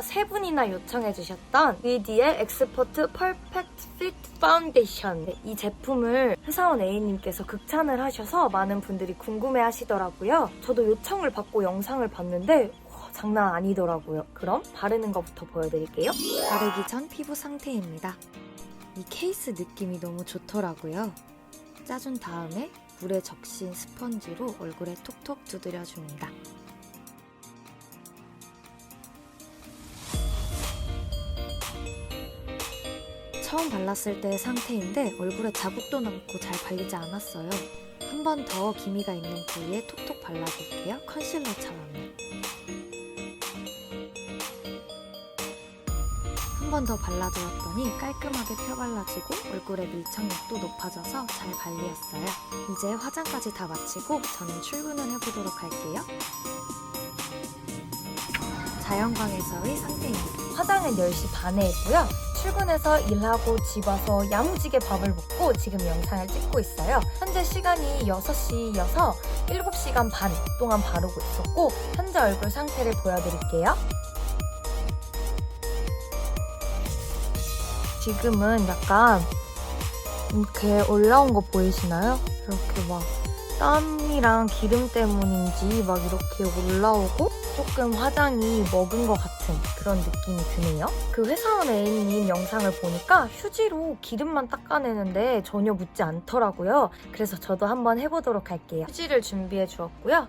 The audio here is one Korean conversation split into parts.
세 분이나 요청해주셨던 VDL 엑스퍼트 퍼펙트 핏 파운데이션 네, 이 제품을 회사원 A님께서 극찬을 하셔서 많은 분들이 궁금해 하시더라고요. 저도 요청을 받고 영상을 봤는데 와, 장난 아니더라고요. 그럼 바르는 것부터 보여드릴게요. 바르기 전 피부 상태입니다. 이 케이스 느낌이 너무 좋더라고요. 짜준 다음에 물에 적신 스펀지로 얼굴에 톡톡 두드려줍니다. 처음 발랐을 때의 상태인데 얼굴에 자국도 남고 잘 발리지 않았어요. 한 번 더 기미가 있는 부위에 톡톡 발라볼게요. 컨실러처럼요. 한 번 더 발라주었더니 깔끔하게 펴발라지고 얼굴의 밀착력도 높아져서 잘 발리었어요. 이제 화장까지 다 마치고 저는 출근을 해보도록 할게요. 자연광에서의 상태입니다. 화장은 10시 반에 했고요. 출근해서 일하고 집 와서 야무지게 밥을 먹고 지금 영상을 찍고 있어요. 현재 시간이 6시여서 7시간 반 동안 바르고 있었고 현재 얼굴 상태를 보여드릴게요. 지금은 약간 이렇게 올라온 거 보이시나요? 이렇게 막 땀이랑 기름 때문인지 막 이렇게 올라오고 조금 화장이 먹은 것 같은 그런 느낌이 드네요. 그 회사원 A님 영상을 보니까 휴지로 기름만 닦아내는데 전혀 묻지 않더라고요. 그래서 저도 한번 해보도록 할게요. 휴지를 준비해 주었고요.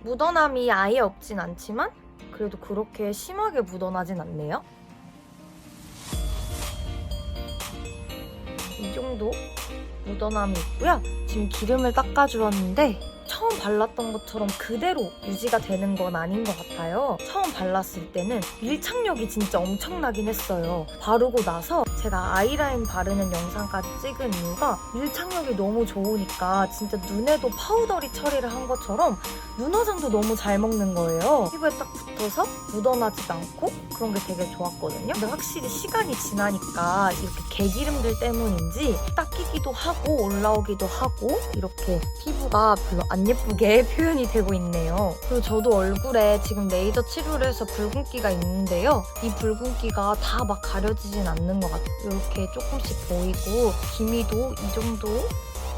묻어남이 아예 없진 않지만 그래도 그렇게 심하게 묻어나진 않네요. 이 정도 묻어남이 있고요. 지금 기름을 닦아주었는데 처음 발랐던 것처럼 그대로 유지가 되는 건 아닌 것 같아요. 처음 발랐을 때는 밀착력이 진짜 엄청나긴 했어요. 바르고 나서 제가 아이라인 바르는 영상까지 찍은 이유가 밀착력이 너무 좋으니까 진짜 눈에도 파우더리 처리를 한 것처럼 눈 화장도 너무 잘 먹는 거예요. 피부에 딱 붙어서 묻어나지도 않고 그런 게 되게 좋았거든요. 근데 확실히 시간이 지나니까 이렇게 개기름들 때문인지 닦이기도 하고 올라오기도 하고 이렇게 피부가 별로 안 예쁘게 표현이 되고 있네요. 그리고 저도 얼굴에 지금 레이저 치료를 해서 붉은기가 있는데요. 이 붉은기가 다 막 가려지진 않는 것 같아요. 이렇게 조금씩 보이고 기미도 이 정도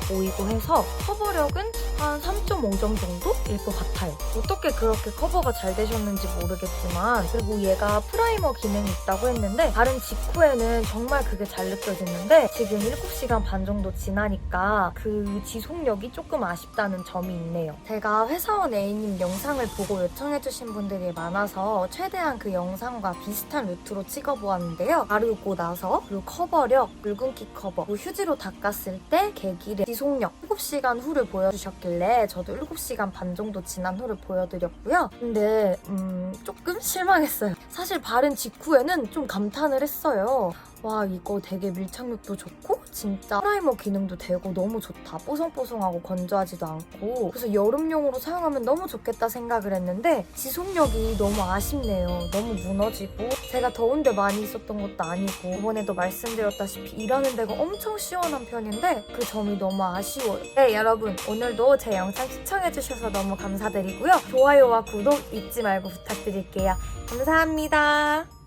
보이고 해서 커버력은 한 3.5점 정도일 것 같아요. 어떻게 그렇게 커버가 잘 되셨는지 모르겠지만 그리고 얘가 프라이머 기능이 있다고 했는데 바른 직후에는 정말 그게 잘 느껴지는데 지금 7시간 반 정도 지나니까 그 지속력이 조금 아쉽다는 점이 있네요. 제가 회사원 A님 영상을 보고 요청해주신 분들이 많아서 최대한 그 영상과 비슷한 루트로 찍어보았는데요. 바르고 나서 그리고 커버력, 붉은기 커버, 그리고 휴지로 닦았을 때 개기름, 지속력 7시간 후를 보여주셨길래 저도 7시간 반 정도 지난 후를 보여드렸고요. 근데 음, 조금 실망했어요. 사실 바른 직후에는 좀 감탄을 했어요. 와 이거 되게 밀착력도 좋고 진짜 프라이머 기능도 되고 너무 좋다 뽀송뽀송하고 건조하지도 않고 그래서 여름용으로 사용하면 너무 좋겠다 생각을 했는데 지속력이 너무 아쉽네요 너무 무너지고 제가 더운데 많이 있었던 것도 아니고 이번에도 말씀드렸다시피 일하는 데가 엄청 시원한 편인데 그 점이 아쉬워요 네 여러분 오늘도 제 영상 시청해주셔서 너무 감사드리고요. 좋아요와 구독 잊지 말고 부탁드릴게요. 감사합니다